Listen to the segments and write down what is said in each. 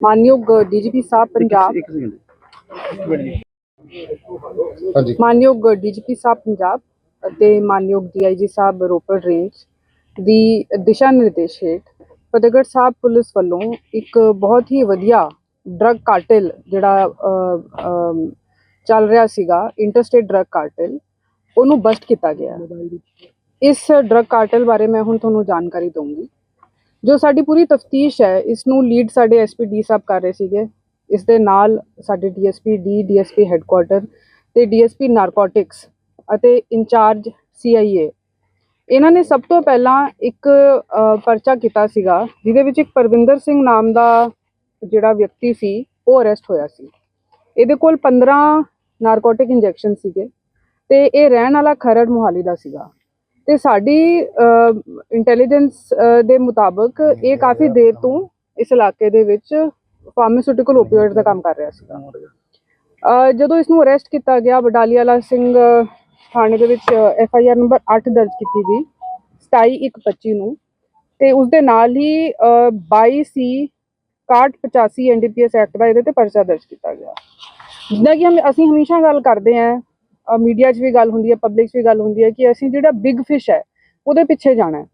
ਮਾਨਯੋਗ ਡੀਜੀਪੀ ਸਾਹਿਬ ਪੰਜਾਬ। ਇੱਕ ਸੈਕਿੰਡ ਹਾਂਜੀ। ਮਾਨਯੋਗ ਡੀਜੀਪੀ ਸਾਹਿਬ ਪੰਜਾਬ ਅਤੇ ਮਾਨਯੋਗ ਡੀਆਈਜੀ ਸਾਹਿਬ ਰੋਪੜ ਰੇਂਜ ਦੀ ਦਿਸ਼ਾ ਨਿਰਦੇਸ਼ ਹੇਠ ਫਤਿਹਗੜ੍ਹ ਸਾਹਿਬ ਪੁਲਿਸ ਵੱਲੋਂ ਇੱਕ ਬਹੁਤ ਹੀ ਵਧੀਆ ਡਰੱਗ ਕਾਰਟਲ ਜਿਹੜਾ ਚੱਲ ਰਿਹਾ ਸੀਗਾ ਇੰਟਰਸਟੇਟ ਡਰੱਗ ਕਾਰਟਲ ਉਹਨੂੰ ਬਸਟ ਕੀਤਾ ਗਿਆ। ਇਸ ਡਰੱਗ ਕਾਰਟਲ ਬਾਰੇ ਮੈਂ ਹੁਣ ਤੁਹਾਨੂੰ ਜਾਣਕਾਰੀ ਦਊਂਗੀ। ਜੋ ਸਾਡੀ ਪੂਰੀ ਤਫਤੀਸ਼ ਹੈ, ਇਸ ਨੂੰ ਲੀਡ ਸਾਡੇ ਐਸਪੀ ਡੀ ਸਾਹਿਬ ਕਰ ਰਹੇ ਸੀਗੇ। ਇਸ ਦੇ ਨਾਲ ਸਾਡੇ ਡੀਐਸਪੀ ਡੀ ਡੀਐਸਪੀ ਹੈੱਡਕੁਆਰਟਰ ਤੇ ਡੀਐਸਪੀ ਨਾਰਕੋਟਿਕਸ ਅਤੇ ਇੰਚਾਰਜ ਸੀਆਈਏ ਇਹਨਾਂ ਨੇ ਸਭ ਤੋਂ ਪਹਿਲਾਂ ਇੱਕ ਪਰਚਾ ਕੀਤਾ ਸੀਗਾ, ਜਿਹਦੇ ਵਿੱਚ ਇੱਕ ਪਰਵਿੰਦਰ ਸਿੰਘ ਨਾਮ ਦਾ ਜਿਹੜਾ ਵਿਅਕਤੀ ਸੀ, ਉਹ ਅਰੈਸਟ ਹੋਇਆ ਸੀ। ਇਹਦੇ ਕੋਲ 15 ਨਾਰਕੋਟਿਕ ਇੰਜੈਕਸ਼ਨ ਸੀਗੇ ਤੇ ਇਹ ਰਹਿਣ ਵਾਲਾ ਖਰੜ ਮੁਹਾਲੀ ਦਾ ਸੀਗਾ। ਤੇ ਸਾਡੀ ਇੰਟੈਲੀਜੈਂਸ ਦੇ ਮੁਤਾਬਕ ਇਹ ਕਾਫੀ ਦੇਰ ਤੋਂ ਇਸ ਇਲਾਕੇ ਦੇ ਵਿੱਚ ਫਾਰਮਾਸਿਊਟੀਕਲ ਓਪੀਓਇਡ ਦਾ ਕੰਮ ਕਰ ਰਿਹਾ ਸੀਗਾ ਜਦੋਂ ਇਸ ਨੂੰ ਅਰੈਸਟ ਕੀਤਾ ਗਿਆ ਬਡਾਲੀਆਲਾ ਸਿੰਘ ਥਾਣੇ ਦੇ ਵਿੱਚ ਐਫ ਆਈ ਆਰ ਨੰਬਰ 8 ਦਰਜ ਕੀਤੀ ਗਈ 27125 ਨੂੰ। ਤੇ ਉਸ ਦੇ ਨਾਲ ਹੀ ਅ, 22 ਸੀ 6185 ਐਨਡੀਪੀਐਸ ਐਕਟ ਦਾ ਇਹਦੇ ਤੇ ਪਰਚਾ ਦਰਜ ਕੀਤਾ ਗਿਆ। ਜਿੱਦਾਂ ਕਿ ਹਮ ਅਸੀਂ ਹਮੇਸ਼ਾ ਗੱਲ ਕਰਦੇ ਆਂ ਮੀਡੀਆ 'ਚ ਵੀ ਗੱਲ ਹੁੰਦੀ ਹੈ ਪਬਲਿਕ 'ਚ ਵੀ ਗੱਲ ਹੁੰਦੀ ਹੈ ਕਿ ਅਸੀਂ ਜਿਹੜਾ ਬਿਗ ਫਿਸ਼ ਹੈ ਉਹਦੇ ਪਿੱਛੇ ਜਾਣਾ ਹੈ।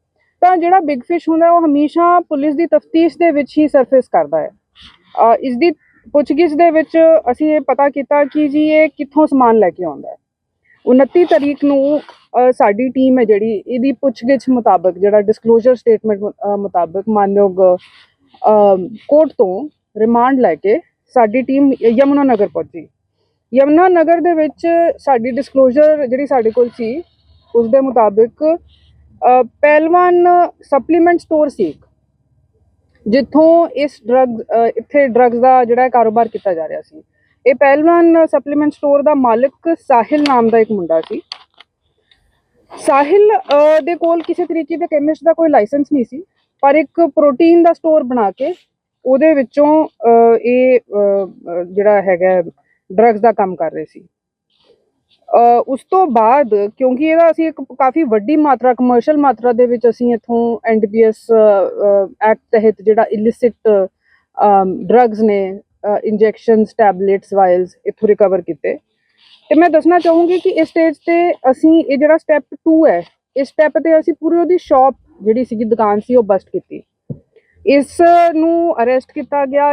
ਤਾਂ ਜਿਹੜਾ ਬਿਗ ਫਿਸ਼ ਹੁੰਦਾ ਉਹ ਹਮੇਸ਼ਾ ਪੁਲਿਸ ਦੀ ਤਫਤੀਸ਼ ਦੇ ਵਿੱਚ ਹੀ ਸਰਫੇਸ ਕਰਦਾ ਹੈ। ਅ, ਇਸ ਦੀ ਪੁੱਛਗਿੱਛ ਦੇ ਵਿੱਚ ਅਸੀਂ ਇਹ ਪਤਾ ਕੀਤਾ ਕਿ ਜੀ ਇਹ ਕਿੱਥੋਂ ਸਮਾਨ ਲੈ ਕੇ ਆਉਂਦਾ ਹੈ। 29 ਤਰੀਕ ਨੂੰ ਸਾਡੀ ਟੀਮ ਹੈ ਜਿਹੜੀ ਇਹਦੀ ਪੁੱਛਗਿੱਛ ਮੁਤਾਬਕ ਜਿਹੜਾ ਡਿਸਕਲੋਜ਼ਰ ਸਟੇਟਮੈਂਟ ਮੁਤਾਬਕ ਮਾਨਯੋਗ ਕੋਰਟ ਤੋਂ ਰਿਮਾਂਡ ਲੈ ਕੇ ਸਾਡੀ ਟੀਮ ਯਮੁਨਾ ਨਗਰ ਪਹੁੰਚੀ। ਯਮੁਨਾ ਨਗਰ ਦੇ ਵਿੱਚ ਸਾਡੀ ਡਿਸਕਲੋਜ਼ਰ ਜਿਹੜੀ ਸਾਡੇ ਕੋਲ ਸੀ ਉਸ ਦੇ ਮੁਤਾਬਿਕ ਪਹਿਲਵਾਨ ਸਪਲੀਮੈਂਟ ਸਟੋਰ ਸੀ ਇੱਕ, ਜਿੱਥੋਂ ਇਸ ਡਰੱਗ ਇੱਥੇ ਡਰੱਗਸ ਦਾ ਜਿਹੜਾ ਕਾਰੋਬਾਰ ਕੀਤਾ ਜਾ ਰਿਹਾ ਸੀ। ਇਹ ਪਹਿਲਵਾਨ ਸਪਲੀਮੈਂਟ ਸਟੋਰ ਦਾ ਮਾਲਕ ਸਾਹਿਲ ਨਾਮ ਦਾ ਇੱਕ ਮੁੰਡਾ ਸੀ। ਸਾਹਿਲ ਦੇ ਕੋਲ ਕਿਸੇ ਤਰੀਕੇ ਦੇ ਕੈਮਿਸਟ ਦਾ ਕੋਈ ਲਾਇਸੈਂਸ ਨਹੀਂ ਸੀ ਪਰ ਇੱਕ ਪ੍ਰੋਟੀਨ ਦਾ ਸਟੋਰ ਬਣਾ ਕੇ ਉਹਦੇ ਵਿੱਚੋਂ ਇਹ ਜਿਹੜਾ ਹੈਗਾ ਡਰੱਗਸ ਦਾ ਕੰਮ ਕਰ ਰਹੇ ਸੀ। ਉਸ ਤੋਂ ਬਾਅਦ ਕਿਉਂਕਿ ਇਹਦਾ ਅਸੀਂ ਇੱਕ ਕਾਫੀ ਵੱਡੀ ਮਾਤਰਾ ਕਮਰਸ਼ੀਅਲ ਮਾਤਰਾ ਦੇ ਵਿੱਚ ਅਸੀਂ ਇੱਥੋਂ ਐਨਡੀਪੀਐਸ ਐਕਟ ਤਹਿਤ ਜਿਹੜਾ ਇਲਿਸਿਟ ਡਰੱਗਸ ਨੇ ਇੰਜੈਕਸ਼ਨਸ ਟੈਬਲੇਟਸ ਵਾਇਲਸ ਇੱਥੋਂ ਰਿਕਵਰ ਕੀਤੇ। ਤੇ ਮੈਂ ਦੱਸਣਾ ਚਾਹੂੰਗੀ ਕਿ ਇਸ ਸਟੇਜ ਤੇ ਅਸੀਂ ਇਹ ਜਿਹੜਾ ਸਟੈਪ 2 ਹੈ, ਇਸ ਸਟੈਪ ਤੇ ਅਸੀਂ ਪੂਰੀ ਉਹਦੀ ਸ਼ਾਪ ਜਿਹੜੀ ਸੀਗੀ, ਦੁਕਾਨ ਸੀ, ਉਹ ਬਸਟ ਕੀਤੀ। ਇਸ ਨੂੰ ਅਰੈਸਟ ਕੀਤਾ ਗਿਆ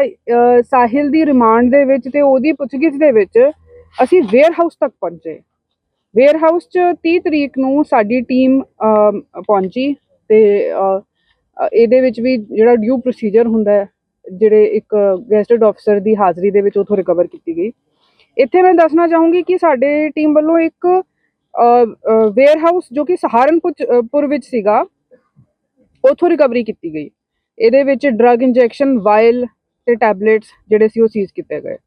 ਸਾਹਿਲ ਦੀ ਰਿਮਾਂਡ ਦੇ ਵਿੱਚ ਤੇ ਉਹਦੀ ਪੁੱਛਗਿੱਛ ਦੇ ਵਿੱਚ ਅਸੀਂ ਵੇਅਰ ਹਾਊਸ ਤੱਕ ਪਹੁੰਚੇ। ਵੇਅਰ ਹਾਊਸ 'ਚ 30 ਤਰੀਕ ਨੂੰ ਸਾਡੀ ਟੀਮ ਪਹੁੰਚੀ ਤੇ ਇਹਦੇ ਵਿੱਚ ਵੀ ਜਿਹੜਾ ਡਿਊ ਪ੍ਰੋਸੀਜਰ ਹੁੰਦਾ ਹੈ, ਜਿਹੜੇ ਇੱਕ ਗੈਸਟਡ ਅਫਸਰ ਦੀ ਹਾਜ਼ਰੀ ਦੇ ਵਿੱਚ ਉਥੋਂ ਰਿਕਵਰ ਕੀਤੀ ਗਈ। ਇੱਥੇ ਮੈਂ ਦੱਸਣਾ ਚਾਹੂੰਗੀ ਕਿ ਸਾਡੇ ਟੀਮ ਵੱਲੋਂ ਇੱਕ ਵੇਅਰ ਹਾਊਸ ਜੋ ਕਿ ਸਹਾਰਨਪੁਰ ਪੁਰ ਵਿੱਚ ਸੀਗਾ, ਉਥੋਂ ਰਿਕਵਰੀ ਕੀਤੀ ਗਈ। ਇਹਦੇ ਵਿੱਚ ਡਰੱਗ ਇੰਜੈਕਸ਼ਨ ਵਾਇਲ ਤੇ ਟੈਬਲੇਟਸ ਜਿਹੜੇ ਸੀ ਉਹ ਸੀਜ਼ ਕੀਤੇ ਗਏ।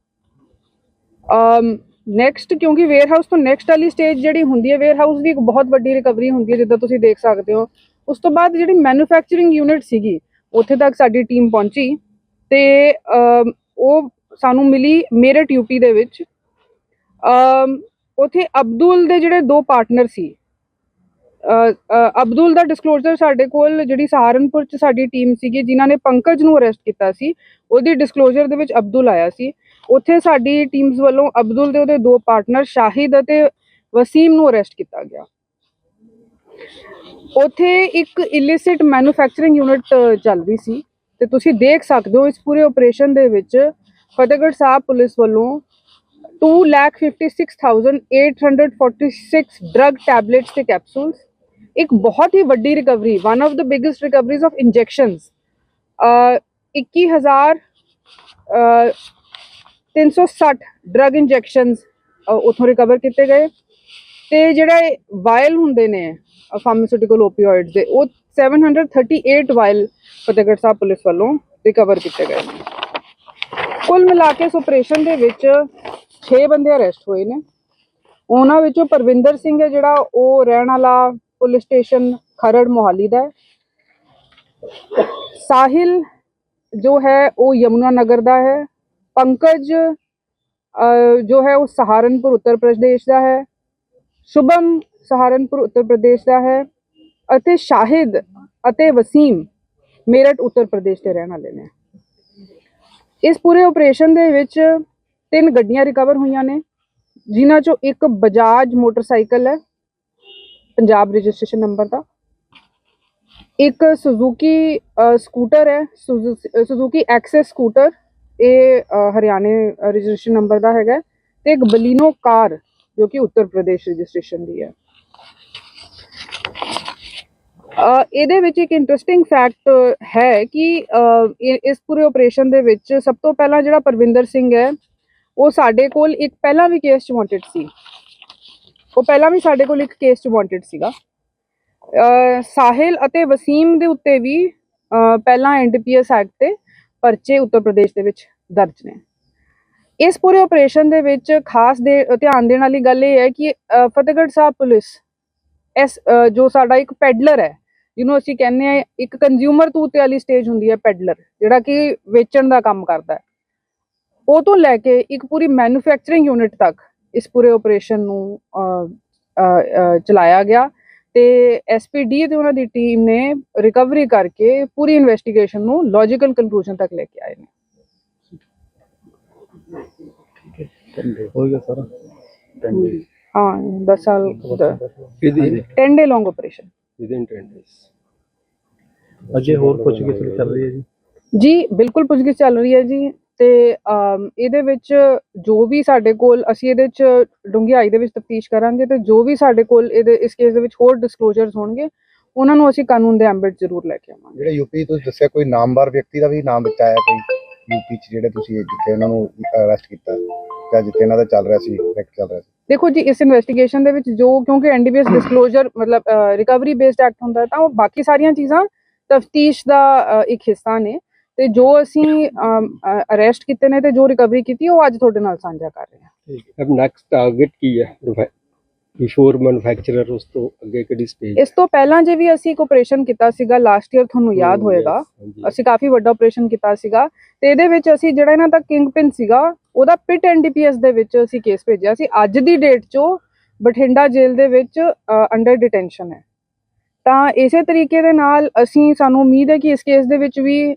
ਅਮ ਨੈਕਸਟ ਕਿਉਂਕਿ ਵੇਅਰ ਹਾਊਸ ਤੋਂ ਨੈਕਸਟ ਵਾਲੀ ਸਟੇਜ ਜਿਹੜੀ ਹੁੰਦੀ ਹੈ ਵੇਅਰ ਹਾਊਸ ਦੀ ਇੱਕ ਬਹੁਤ ਵੱਡੀ ਰਿਕਵਰੀ ਹੁੰਦੀ ਹੈ ਜਿੱਦਾਂ ਤੁਸੀਂ ਦੇਖ ਸਕਦੇ ਹੋ। ਉਸ ਤੋਂ ਬਾਅਦ ਜਿਹੜੀ ਮੈਨੂਫੈਕਚਰਿੰਗ ਯੂਨਿਟ ਸੀਗੀ ਉੱਥੇ ਤੱਕ ਸਾਡੀ ਟੀਮ ਪਹੁੰਚੀ ਤੇ ਉਹ ਸਾਨੂੰ ਮਿਲੀ ਮੇਰਠ ਯੂਪੀ ਦੇ ਵਿੱਚ। ਅਮ, ਉੱਥੇ ਅਬਦੁਲ ਦੇ ਜਿਹੜੇ ਦੋ ਪਾਰਟਨਰ ਸੀ ਅਬਦੁਲ ਦਾ ਡਿਸਕਲੋਜ਼ਰ ਸਾਡੇ ਕੋਲ ਜਿਹੜੀ ਸਹਾਰਨਪੁਰ ਚ ਸਾਡੀ ਟੀਮ ਸੀਗੀ, ਜਿਨ੍ਹਾਂ ਨੇ ਪੰਕਜ ਨੂੰ ਅਰੈਸਟ ਕੀਤਾ ਸੀ, ਉਹਦੀ ਡਿਸਕਲੋਜ਼ਰ ਦੇ ਵਿੱਚ ਅਬਦੁਲ ਆਇਆ ਸੀ। ਉੱਥੇ ਸਾਡੀ ਟੀਮਸ ਵੱਲੋਂ ਅਬਦੁਲ ਦੇ ਉਹਦੇ ਦੋ ਪਾਰਟਨਰ ਸ਼ਾਹਿਦ ਅਤੇ ਵਸੀਮ ਨੂੰ ਅਰੈਸਟ ਕੀਤਾ ਗਿਆ। ਉੱਥੇ ਇੱਕ ਇਲਿਸਿਟ ਮੈਨੂਫੈਕਚਰਿੰਗ ਯੂਨਿਟ ਚੱਲ ਰਹੀ ਸੀ, ਤੇ ਤੁਸੀਂ ਦੇਖ ਸਕਦੇ ਹੋ ਇਸ ਪੂਰੇ ਆਪਰੇਸ਼ਨ ਦੇ ਵਿੱਚ ਫਤਿਹਗੜ੍ਹ ਸਾਹਿਬ ਪੁਲਿਸ ਵੱਲੋਂ 256846 ਡਰੱਗ ਟੈਬਲੇਟਸ ਤੇ ਕੈਪਸੂਲਸ ਇੱਕ ਬਹੁਤ ਹੀ ਵੱਡੀ recovery one of the biggest recoveries of injections 21000 uh, 360 drug injections ਉਥੋਂ ਰਿਕਵਰ ਕੀਤੇ ਗਏ। ਤੇ ਜਿਹੜੇ ਵਾਇਲ ਹੁੰਦੇ ਨੇ ਫਾਰਮਾਸਿਊਟੀਕਲ ਓਪੀਓਇਡਸ ਦੇ ਉਹ 738 ਵਾਇਲ ਫਤਿਹਗੜ੍ਹ ਸਾਹਿਬ ਪੁਲਿਸ ਵੱਲੋਂ ਰਿਕਵਰ ਕੀਤੇ ਗਏ ਨੇ। ਕੁੱਲ ਮਿਲਾ ਕੇ ਇਸ ਆਪਰੇਸ਼ਨ ਦੇ ਵਿੱਚ 6 ਬੰਦੇ ਅਰੈਸਟ ਹੋਏ ਨੇ। ਉਹਨਾਂ ਵਿੱਚੋਂ ਪਰਵਿੰਦਰ ਸਿੰਘ ਹੈ ਜਿਹੜਾ ਉਹ ਰਹਿਣ ਵਾਲਾ ਪੁਲਿਸ ਸਟੇਸ਼ਨ ਖਰੜ ਮੋਹਾਲੀ ਦਾ ਹੈ। ਸਾਹਿਲ ਜੋ ਹੈ ਉਹ ਯਮੁਨਾ ਨਗਰ ਦਾ ਹੈ। ਪੰਕਜ ਜੋ ਹੈ ਉਹ ਸਹਾਰਨਪੁਰ, ਉੱਤਰ ਪ੍ਰਦੇਸ਼ ਦਾ ਹੈ। ਸ਼ੁਭਮ ਸਹਾਰਨਪੁਰ, ਉੱਤਰ ਪ੍ਰਦੇਸ਼ ਦਾ ਹੈ ਅਤੇ ਸ਼ਾਹਿਦ ਅਤੇ ਵਸੀਮ ਮੇਰਠ, ਉੱਤਰ ਪ੍ਰਦੇਸ਼ ਦੇ ਰਹਿਣ ਵਾਲੇ ਨੇ। ਇਸ ਪੂਰੇ ਆਪਰੇਸ਼ਨ ਦੇ ਵਿੱਚ ਤਿੰਨ ਗੱਡੀਆਂ ਰਿਕਵਰ ਹੋਈਆਂ ਨੇ, ਜਿਨ੍ਹਾਂ ਚੋਂ ਇੱਕ ਬਜਾਜ ਮੋਟਰਸਾਈਕਲ ਹੈ। ਪੰਜਾਬ ਰਜਿਸਟ੍ਰੇਸ਼ਨ ਨੰਬਰ ਦਾ। ਇੱਕ ਸੁਜ਼ੂਕੀ ਸਕੂਟਰ ਹੈ। ਸੁਜ਼ੂਕੀ ਐਕਸੈਸ ਸਕੂਟਰ ਇਹ ਹਰਿਆਣੇ ਰਜਿਸਟ੍ਰੇਸ਼ਨ ਨੰਬਰ ਦਾ ਹੈਗਾ। ਤੇ ਇੱਕ ਬਲੀਨੋ ਕਾਰ, ਜੋ ਕਿ ਉੱਤਰ ਪ੍ਰਦੇਸ਼ ਰਜਿਸਟ੍ਰੇਸ਼ਨ ਦੀ ਹੈ। ਇਹਦੇ ਵਿੱਚ ਇੱਕ ਇੰਟਰਸਟਿੰਗ ਫੈਕਟ ਹੈ ਕਿ ਇਸ ਪੂਰੇ ਆਪਰੇਸ਼ਨ ਦੇ ਵਿੱਚ ਸਭ ਤੋਂ ਪਹਿਲਾਂ ਜਿਹੜਾ ਪਰਵਿੰਦਰ ਸਿੰਘ ਹੈ, ਉਹ ਸਾਡੇ ਕੋਲ ਇੱਕ ਪਹਿਲਾਂ ਵੀ ਕੇਸ 'ਚ ਵਾਂਟਡ ਸੀ। ਉਹ ਪਹਿਲਾਂ ਵੀ ਸਾਡੇ ਕੋਲ ਇੱਕ ਕੇਸ 'ਚ ਵਾਂਟਡ ਸੀਗਾ। ਸਾਹਿਲ ਅਤੇ ਵਸੀਮ ਦੇ ਉੱਤੇ ਵੀ ਅ, ਪਹਿਲਾਂ ਐਨਡੀਪੀਐਸ ਐਕਟ ਤੇ ਪਰਚੇ ਉੱਤਰ ਪ੍ਰਦੇਸ਼ ਦੇ ਵਿੱਚ ਦਰਜ ਨੇ। ਇਸ ਪੂਰੇ ਆਪਰੇਸ਼ਨ ਦੇ ਵਿੱਚ ਖਾਸ ਦੇ ਧਿਆਨ ਦੇਣ ਵਾਲੀ ਗੱਲ ਇਹ ਹੈ ਕਿ ਫਤਿਹਗੜ੍ਹ ਸਾਹਿਬ ਪੁਲਿਸ ਇਸ ਜੋ ਸਾਡਾ ਇੱਕ ਪੈਡਲਰ ਹੈ ਜਿਹਨੂੰ ਅਸੀਂ ਕਹਿੰਦੇ ਆ ਇੱਕ ਕੰਜ਼ਿਊਮਰ ਤੂਤੇ ਵਾਲੀ ਸਟੇਜ ਹੁੰਦੀ ਹੈ ਪੈਡਲਰ ਜਿਹੜਾ ਕਿ ਵੇਚਣ ਦਾ ਕੰਮ ਕਰਦਾ ਹੈ। ਉਹ ਤੋਂ ਲੈ ਕੇ ਇੱਕ ਪੂਰੀ ਮੈਨੂਫੈਕਚਰਿੰਗ ਯੂਨਿਟ ਤੱਕ ਇਸ ਪੂਰੇ ਆਪਰੇਸ਼ਨ ਨੂੰ ਚਲਾਇਆ ਗਿਆ ਤੇ ਐਸਪੀਡੀ ਤੇ ਉਹਨਾਂ ਦੀ ਟੀਮ ਨੇ ਰਿਕਵਰੀ ਕਰਕੇ ਪੂਰੀ ਇਨਵੈਸਟੀਗੇਸ਼ਨ ਨੂੰ ਲੌਜੀਕਲ ਕਨਕਲੂਜਨ ਤੱਕ ਲੈ ਕੇ ਆਏ ਨੇ। ਹੋ ਗਿਆ ਸਾਰਾ? ਟੈਂਡੇ ਹਾਂ 10 ਸਾਲ ਇਹਦੀ 10 ਡੇ ਲੌਂਗ ਆਪਰੇਸ਼ਨ ਵਿਦਿਨ 10 ਡੇਸ ਅਜੇ ਹੋਰ ਕੁਝ ਕਿਸ ਚੱਲ ਰਹੀ ਹੈ ਜੀ? ਜੀ ਬਿਲਕੁਲ ਪੁੱਛਗਿੱਛ ਚੱਲ ਰਹੀ ਹੈ ਜੀ। ਤੇ ਇਹਦੇ ਵਿੱਚ ਜੋ ਵੀ ਸਾਡੇ ਕੋਲ ਅਸੀਂ ਇਹਦੇ ਵਿੱਚ ਡੂੰਘਾਈ ਦੇ ਵਿੱਚ ਤਫਤੀਸ਼ ਕਰਾਂਗੇ ਤੇ ਜੋ ਵੀ ਸਾਡੇ ਕੋਲ ਇਹਦੇ ਇਸ ਕੇਸ ਦੇ ਵਿੱਚ ਹੋਰ ਡਿਸਕਲੋਜ਼ਰਸ ਹੋਣਗੇ ਉਹਨਾਂ ਨੂੰ ਅਸੀਂ ਕਾਨੂੰਨ ਦੇ ਐਂਬਿਟ ਜ਼ਰੂਰ ਲੈ ਕੇ ਆਵਾਂਗੇ। ਜਿਹੜੇ ਯੂਪੀ ਤੁਸੀਂ ਦੱਸਿਆ ਕੋਈ ਨਾਮਵਰ ਵਿਅਕਤੀ ਦਾ ਵੀ ਨਾਮ ਵਿੱਚ ਆਇਆ ਕੋਈ ਯੂਪੀ ਚ ਜਿਹੜੇ ਤੁਸੀਂ ਜਿੱਥੇ ਉਹਨਾਂ ਨੂੰ ਅਰੈਸਟ ਕੀਤਾ ਜਾਂ ਜਿੱਥੇ ਇਹਨਾਂ ਦਾ ਚੱਲ ਰਿਹਾ ਸੀ ਰੈਕ ਚੱਲ ਰਿਹਾ ਸੀ? ਦੇਖੋ ਜੀ ਇਸ ਇਨਵੈਸਟੀਗੇਸ਼ਨ ਦੇ ਵਿੱਚ ਜੋ ਕਿਉਂਕਿ ਐਨਡੀਪੀਐਸ ਡਿਸਕਲੋਜ਼ਰ ਮਤਲਬ ਰਿਕਵਰੀ ਬੇਸਡ ਐਕਟ ਹੁੰਦਾ ਤਾਂ ਉਹ ਬਾਕੀ ਸਾਰੀਆਂ ਚੀਜ਼ਾਂ ਤਫਤੀਸ਼ ਦਾ ਇੱਕ ਹਿੱਸਾ ਨੇ। ਤੇ ਜੋ ਅਸੀਂ ਅਰੈਸਟ ਕੀਤੇ ਨੇ ਤੇ ਜੋ ਰਿਕਵਰੀ ਕੀਤੀ ਉਹ ਅੱਜ ਤੁਹਾਡੇ ਨਾਲ ਸਾਂਝਾ ਕਰ ਰਹੇ ਹਾਂ। ਠੀਕ ਹੈ। ਅਬ ਨੈਕਸਟ ਟਾਰਗੇਟ ਕੀ ਹੈ? ਬਿਫੋਰ ਮੈਨੂਫੈਕਚਰਰ ਉਸ ਤੋਂ ਅੱਗੇ ਕਿਹੜੀ ਸਟੇਜ ਇਸ ਤੋਂ ਪਹਿਲਾਂ ਜੇ ਵੀ ਅਸੀਂ ਇੱਕ ਆਪਰੇਸ਼ਨ ਕੀਤਾ ਸੀਗਾ ਲਾਸਟ ਈਅਰ ਤੁਹਾਨੂੰ ਯਾਦ ਹੋਏਗਾ। ਅਸੀਂ ਕਾਫੀ ਵੱਡਾ ਆਪਰੇਸ਼ਨ ਕੀਤਾ ਸੀਗਾ ਤੇ ਇਹਦੇ ਵਿੱਚ ਅਸੀਂ ਜਿਹੜਾ ਇਹਨਾਂ ਦਾ ਕਿੰਗ ਪਿਨ ਸੀਗਾ ਉਹਦਾ ਪਿਟ ਐਨਡੀਪੀਐਸ ਦੇ ਵਿੱਚ ਅਸੀਂ ਕੇਸ ਭੇਜਿਆ ਸੀ। ਅੱਜ ਦੀ ਡੇਟ 'ਚੋਂ ਬਠਿੰਡਾ ਜੇਲ੍ਹ ਦੇ ਵਿੱਚ ਅੰਡਰ ਡਿਟੈਂਸ਼ਨ ਹੈ। ਤਾਂ ਇਸੇ ਤਰੀਕੇ ਦੇ ਨਾਲ ਅਸੀਂ, ਸਾਨੂੰ ਉਮੀਦ ਹੈ ਕਿ ਇਸ ਕੇਸ ਦੇ ਵਿੱਚ ਵੀ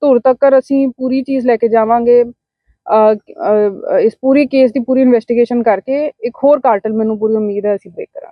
ਧੁਰ ਤੱਕ ਅਸੀਂ ਪੂਰੀ ਚੀਜ਼ ਲੈ ਕੇ ਜਾਵਾਂਗੇ। ਇਸ ਪੂਰੀ ਕੇਸ ਦੀ ਪੂਰੀ ਇਨਵੈਸਟੀਗੇਸ਼ਨ ਕਰਕੇ ਇੱਕ ਹੋਰ ਕਾਰਟਲ ਮੈਨੂੰ ਪੂਰੀ ਉਮੀਦ ਹੈ ਅਸੀਂ ਬ੍ਰੇਕ ਕਰਾਂਗੇ।